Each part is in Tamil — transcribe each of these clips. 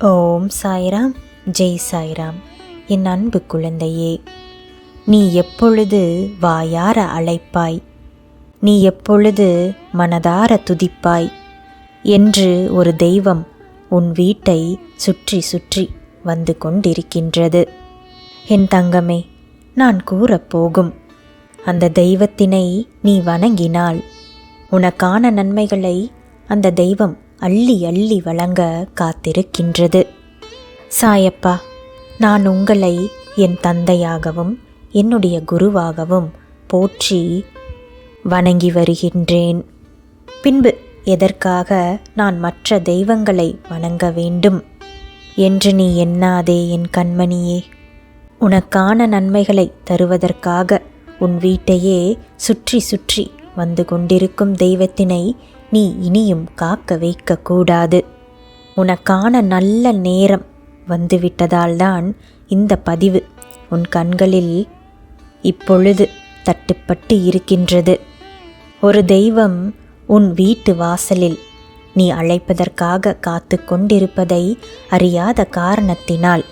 ஓம் சாய்ராம். ஜெய் சாய்ராம். என் அன்பு குழந்தையே நீ எப்பொழுது வாயார அழைப்பாய்? நீ எப்பொழுது மனதார துதிப்பாய்? என்று ஒரு தெய்வம் உன் வீட்டை சுற்றி சுற்றி வந்து கொண்டிருக்கின்றது. என் தங்கமே நான் கூறப்போகும் அந்த தெய்வத்தினை நீ வணங்கினால் உனக்கான நன்மைகளை அந்த தெய்வம் அள்ளி அள்ளி வழங்க காத்திருக்கின்றது. சாயப்பா நான் உங்களை என் தந்தையாகவும் என்னுடைய குருவாகவும் போற்றி வணங்கி வருகின்றேன். பின்பு எதற்காக நான் மற்ற தெய்வங்களை வணங்க வேண்டும்? என்று நீ எண்ணாதே என் கண்மணியே. உனக்கான நன்மைகளை தருவதற்காக உன் வீட்டையே சுற்றி சுற்றி வந்து கொண்டிருக்கும் தெய்வத்தினை நீ இனியும் காக்க வைக்கக்கூடாது. உனக்கான நல்ல நேரம் வந்துவிட்டதால்தான் இந்த பதிவு உன் கண்களில் இப்பொழுது தட்டுப்பட்டு இருக்கின்றது. ஒரு தெய்வம் உன் வீட்டு வாசலில் நீ அழைப்பதற்காக காத்து கொண்டிருப்பதை அறியாத காரணத்தினால்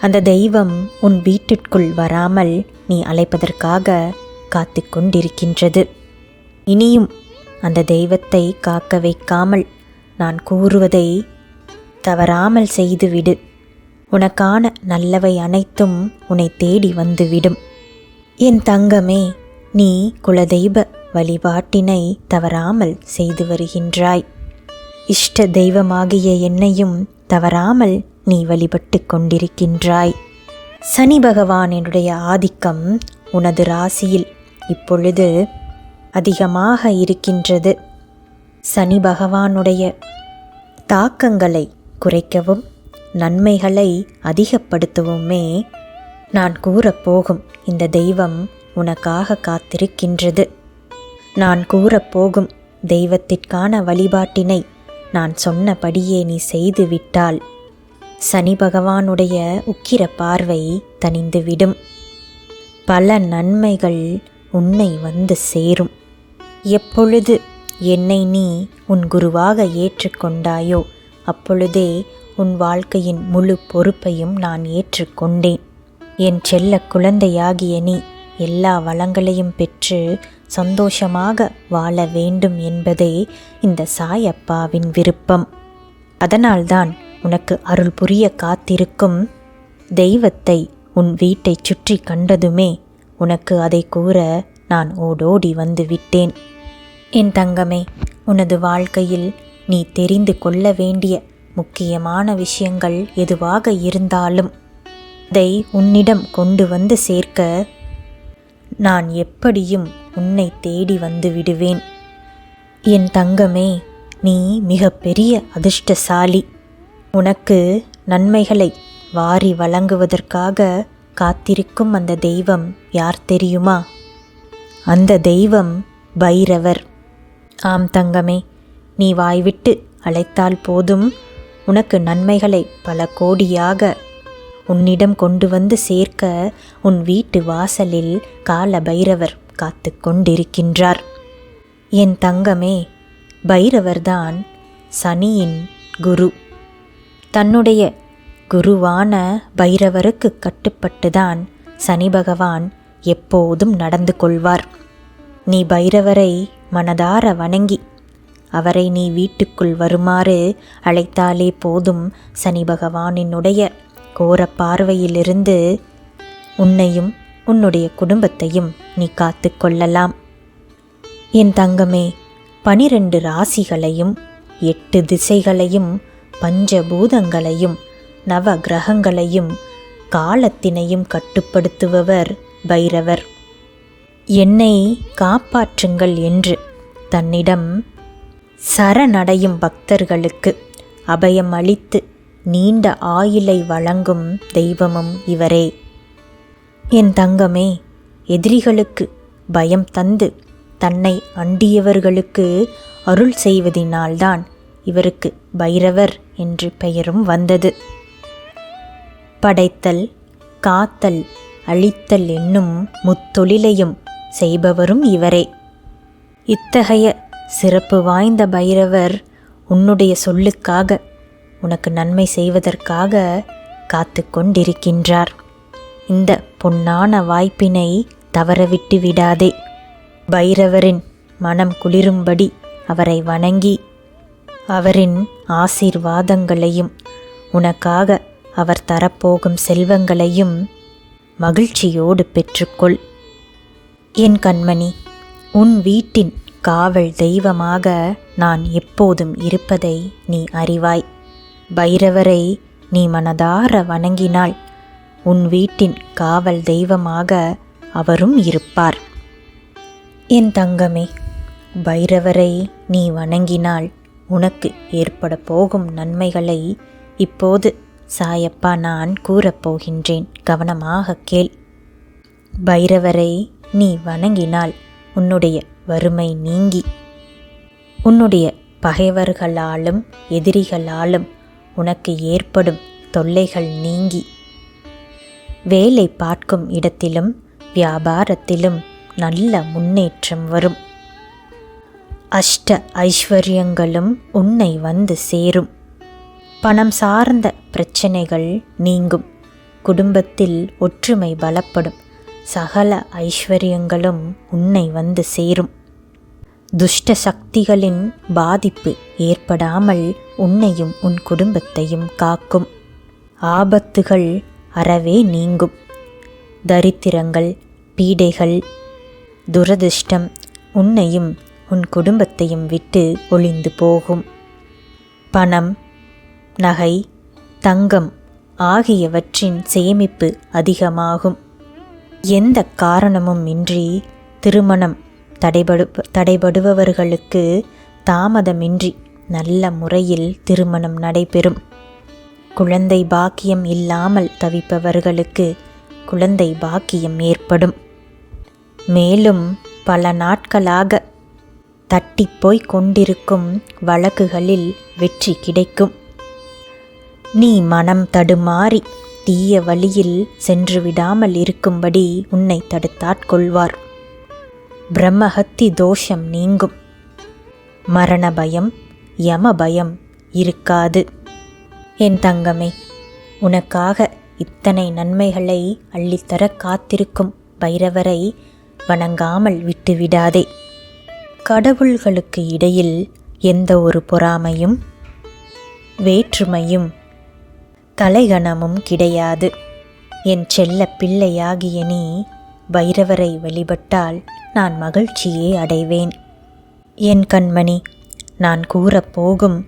அந்த தெய்வம் உன் வீட்டிற்குள் வராமல் நீ அழைப்பதற்காக காத்து கொண்டிருக்கின்றது. இனியும் அந்த தெய்வத்தை காக்க வைக்காமல் நான் கூறுவதை தவறாமல் செய்துவிடு. உனக்கான நல்லவை அனைத்தும் உன்னை தேடி வந்துவிடும். என் தங்கமே நீ குலதெய்வ வழிபாட்டினை தவறாமல் செய்து வருகின்றாய். இஷ்ட தெய்வமாகிய என்னையும் தவறாமல் நீ வழிபட்டு கொண்டிருக்கின்றாய். சனி பகவானினுடைய ஆதிக்கம் உனது ராசியில். இப்பொழுது அதிகமாக இருக்கின்றது. சனி பகவானுடைய தாக்கங்களை குறைக்கவும் நன்மைகளை அதிகப்படுத்தவுமே. நான் கூறப்போகும் இந்த தெய்வம் உனக்காக காத்திருக்கின்றது. நான் கூறப்போகும் தெய்வத்திற்கான வழிபாட்டினை நான் சொன்னபடியே நீ செய்து விட்டால் சனி பகவானுடைய உக்கிர பார்வை தணிந்துவிடும். பல நன்மைகள் உன்னை வந்து சேரும். எப்பொழுது என்னை நீ உன் குருவாக ஏற்றுக்கொண்டாயோ அப்பொழுதே உன் வாழ்க்கையின் முழு பொறுப்பையும் நான் ஏற்றுக்கொண்டேன். என் செல்ல குழந்தையாகிய நீ எல்லா வளங்களையும் பெற்று சந்தோஷமாக வாழ வேண்டும் என்பதே இந்த சாயப்பாவின் விருப்பம். அதனால்தான் உனக்கு அருள் புரிய காத்திருக்கும் தெய்வத்தை உன் வீட்டை சுற்றி கண்டதுமே உனக்கு அதை கூற நான் ஓடோடி வந்து விட்டேன். என் தங்கமே உனது வாழ்க்கையில் நீ தெரிந்து கொள்ள வேண்டிய முக்கியமான விஷயங்கள் எதுவாக இருந்தாலும் அதை உன்னிடம் கொண்டு வந்து சேர்க்க நான் எப்படியும் உன்னை தேடி வந்து விடுவேன். என் தங்கமே நீ மிகப்பெரிய அதிர்ஷ்டசாலி. உனக்கு நன்மைகளை வாரி வழங்குவதற்காக காத்திருக்கும் அந்த தெய்வம் யார் தெரியுமா? அந்த தெய்வம் பைரவர். ஆம் தங்கமே நீ வாய்விட்டு அழைத்தால் போதும். உனக்கு நன்மைகளை பல கோடியாக உன்னிடம் கொண்டு வந்து சேர்க்க உன் வீட்டு வாசலில் கால பைரவர் காத்து கொண்டிருக்கின்றார். என் தங்கமே பைரவர்தான் சனியின் குரு. தன்னுடைய குருவான பைரவருக்கு கட்டுப்பட்டுதான் சனி பகவான் எப்போதும் நடந்து கொள்வார். நீ பைரவரை மனதார வணங்கி அவரை நீ வீட்டுக்குள் வருமாறு அழைத்தாலே போதும் சனி பகவானினுடைய கோர பார்வையிலிருந்து உன்னையும் உன்னுடைய குடும்பத்தையும் நீ காத்து கொள்ளலாம். என் தங்கமே பனிரெண்டு ராசிகளையும் எட்டு திசைகளையும் பஞ்சபூதங்களையும் நவ கிரகங்களையும் காலத்தினையும் கட்டுப்படுத்துபவர் பைரவர். என்னை காப்பாற்றுங்கள் என்று தன்னிடம் சரணடையும் பக்தர்களுக்கு அபயம் அளித்து நீண்ட ஆயுளை வழங்கும் தெய்வமும் இவரே. என் தங்கமே எதிரிகளுக்கு பயம் தந்து தன்னை அண்டியவர்களுக்கு அருள் செய்வதினால்தான் இவருக்கு பைரவர் என்று பெயரும் வந்தது. படைத்தல் காத்தல் அழித்தல் என்னும் முத்தொழிலையும் செய்பவரும் இவரே. இத்தகைய சிறப்பு வாய்ந்த பைரவர் உன்னுடைய சொல்லுக்காக உனக்கு நன்மை செய்வதற்காக காத்து கொண்டிருக்கின்றார். இந்த பொன்னான வாய்ப்பினை தவறவிட்டு விடாதே. பைரவரின் மனம் குளிரும்படி அவரை வணங்கி அவரின் ஆசீர்வாதங்களையும் உனக்காக அவர் தரப்போகும் செல்வங்களையும் மகிழ்ச்சியோடு பெற்றுக்கொள். என் கண்மணி உன் வீட்டின் காவல் தெய்வமாக நான் எப்போதும் இருப்பதை நீ அறிவாய். பைரவரை நீ மனதார வணங்கினால் உன் வீட்டின் காவல் தெய்வமாக அவரும் இருப்பார். என் தங்கமே பைரவரை நீ வணங்கினால் உனக்கு ஏற்பட போகும் நன்மைகளை இப்போது சாயப்பா நான் கூறப்போகின்றேன் கவனமாக கேள். பைரவரை நீ வணங்கினால் உன்னுடைய வறுமை நீங்கி. உன்னுடைய பகைவர்களாலும் எதிரிகளாலும் உனக்கு ஏற்படும் தொல்லைகள் நீங்கி. வேலை பார்க்கும் இடத்திலும் வியாபாரத்திலும் நல்ல முன்னேற்றம் வரும். அஷ்ட ஐஸ்வர்யங்களும் உன்னை வந்து சேரும். பணம் சார்ந்த பிரச்சனைகள் நீங்கும். குடும்பத்தில் ஒற்றுமை பலப்படும். சகல ஐஸ்வர்யங்களும் உன்னை வந்து சேரும். துஷ்ட சக்திகளின் பாதிப்பு ஏற்படாமல் உன்னையும் உன் குடும்பத்தையும் காக்கும். ஆபத்துகள் அறவே நீங்கும். தரித்திரங்கள் பீடைகள் துரதிர்ஷ்டம் உன்னையும் உன் குடும்பத்தையும் விட்டு ஒளிந்து போகும். பணம் நகை தங்கம் ஆகியவற்றின் சேமிப்பு அதிகமாகும். எந்த காரணமும் இன்றி திருமணம் தடைபடு தடைபடுபவர்களுக்கு தாமதமின்றி நல்ல முறையில் திருமணம் நடைபெறும். குழந்தை பாக்கியம் இல்லாமல் தவிப்பவர்களுக்கு குழந்தை பாக்கியம் ஏற்படும். மேலும் பல நாட்களாக தட்டிப்போய் கொண்டிருக்கும் வழக்குகளில் வெற்றி கிடைக்கும். நீ மனம் தடுமாறி தீய வழியில் சென்று விடாமல் இருக்கும்படி உன்னை தடுத்தாட்கொள்வார் பிரம்மஹத்தி தோஷம் நீங்கும். மரண பயம் யம பயம் இருக்காது. என் தங்கமே உனக்காக இத்தனை நன்மைகளை அள்ளித்தர காத்திருக்கும் பைரவரை வணங்காமல் விட்டுவிடாதே. கடவுள்களுக்கு இடையில் எந்த ஒரு பொறாமையும் வேற்றுமையும் தலைகணமும் கிடையாது. என் செல்ல பிள்ளையாகிய நீ பைரவரை வழிபட்டால் நான் மகிழ்ச்சியே அடைவேன். என் கண்மணி நான் கூறப்போகும்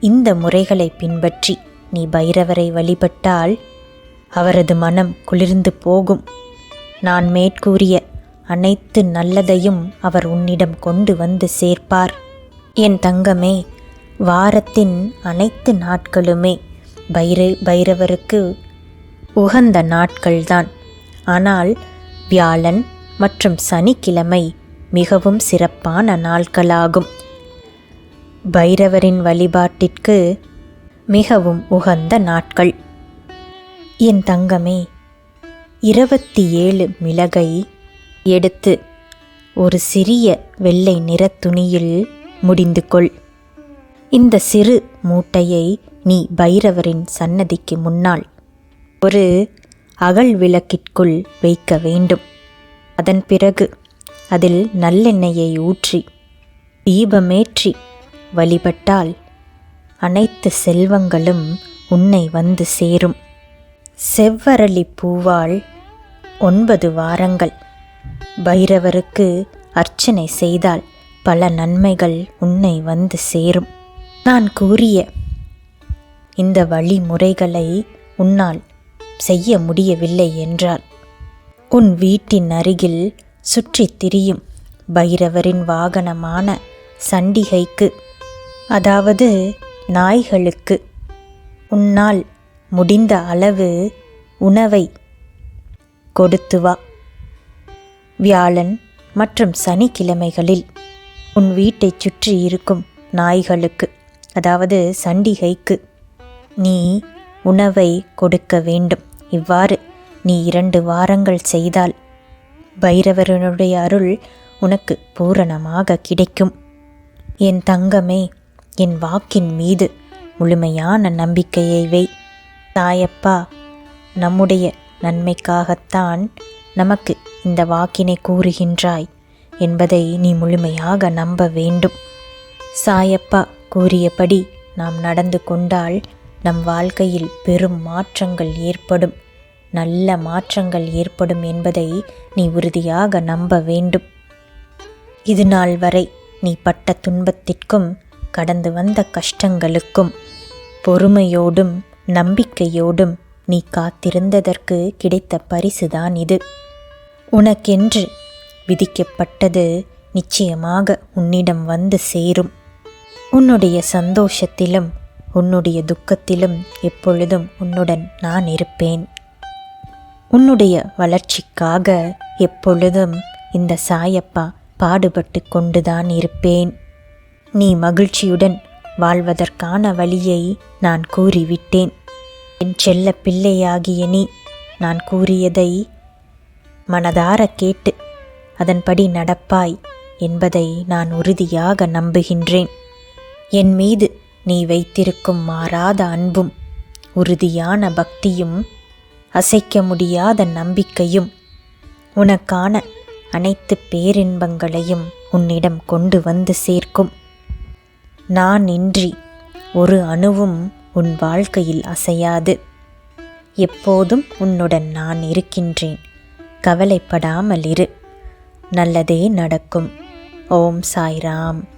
இந்த முறைகளை பின்பற்றி நீ பைரவரை வழிபட்டால் அவரது மனம் குளிர்ந்து போகும். நான் மேற்கூறிய அனைத்து நல்லதையும் அவர் உன்னிடம் கொண்டு வந்து சேர்ப்பார். என் தங்கமே வாரத்தின் அனைத்து நாட்களுமே பைர பைரவருக்கு உகந்த நாட்கள்தான். ஆனால் வியாழன் மற்றும் சனிக்கிழமை மிகவும் சிறப்பான நாட்களாகும் பைரவரின் வழிபாட்டிற்கு மிகவும் உகந்த நாட்கள். என் தங்கமே இருபத்தி ஏழு மிளகை எடுத்து ஒரு சிறிய வெள்ளை நிற துணியில் முடிந்து கொள் இந்த சிறு மூட்டையை நீ பைரவரின் சன்னதிக்கு முன்னால் ஒரு அகல் விளக்கிற்குள் வைக்க வேண்டும். அதன் பிறகு அதில் நல்லெண்ணெயை ஊற்றி தீபமேற்றி வழிபட்டால் அனைத்து செல்வங்களும் உன்னை வந்து சேரும். செவ்வரளி பூவால் ஒன்பது வாரங்கள். பைரவருக்கு அர்ச்சனை செய்தால் பல நன்மைகள் உன்னை வந்து சேரும். நான் கூறிய இந்த வழிமுறைகளை உன்னால் செய்ய முடியவில்லை என்றால் உன் வீட்டின் அருகில் சுற்றித் திரியும் பைரவரின் வாகனமான சண்டிகைக்கு அதாவது நாய்களுக்கு உன்னால் முடிந்த அளவு உணவை கொடுத்து வா. வியாழன் மற்றும் சனிக்கிழமைகளில் உன் வீட்டைச் சுற்றி இருக்கும் நாய்களுக்கு அதாவது சண்டிகைக்கு நீ உணவை கொடுக்க வேண்டும். இவ்வாறு நீ இரண்டு வாரங்கள் செய்தால் பைரவரனுடைய அருள் உனக்கு பூரணமாக கிடைக்கும். என் தங்கமே என் வாக்கின் மீது முழுமையான நம்பிக்கையை வை. தாயப்பா நம்முடைய நன்மைக்காகத்தான் நமக்கு இந்த வாக்கினை கூறுகின்றாய் என்பதை நீ முழுமையாக நம்ப வேண்டும். சாயப்பா கூறியபடி நாம் நடந்து கொண்டால் நம் வாழ்க்கையில் பெரும் மாற்றங்கள் ஏற்படும். நல்ல மாற்றங்கள் ஏற்படும் என்பதை நீ உறுதியாக நம்ப வேண்டும். இது நாள் வரை நீ பட்ட துன்பத்திற்கும் கடந்து வந்த கஷ்டங்களுக்கும் பொறுமையோடும் நம்பிக்கையோடும் நீ காத்திருந்ததற்கு கிடைத்த பரிசுதான் இது. உனக்கென்று விதிக்கப்பட்டது நிச்சயமாக உன்னிடம் வந்து சேரும். உன்னுடைய சந்தோஷத்திலும் உன்னுடைய துக்கத்திலும் எப்பொழுதும் உன்னுடன் நான் இருப்பேன். உன்னுடைய வளர்ச்சிக்காக எப்பொழுதும் இந்த சாயப்பா பாடுபட்டு கொண்டுதான் இருப்பேன். நீ மகிழ்ச்சியுடன் வாழ்வதற்கான வழியை நான் கூறிவிட்டேன். என் செல்ல பிள்ளையாகிய நீ நான் கூறியதை மனதார கேட்டு அதன்படி நடப்பாய் என்பதை நான் உறுதியாக நம்புகின்றேன். என் மீது நீ வைத்திருக்கும் மாறாத அன்பும் உறுதியான பக்தியும் அசைக்க முடியாத நம்பிக்கையும் உனக்கான அனைத்து பேரின்பங்களையும் உன்னிடம் கொண்டு வந்து சேர்க்கும். நான் இன்றி ஒரு அணுவும் உன் வாழ்க்கையில் அசையாது. எப்போதும் உன்னுடன் நான் இருக்கின்றேன். கவலைப்படாமல் இரு. நல்லதே நடக்கும். ஓம் சாய்ராம்.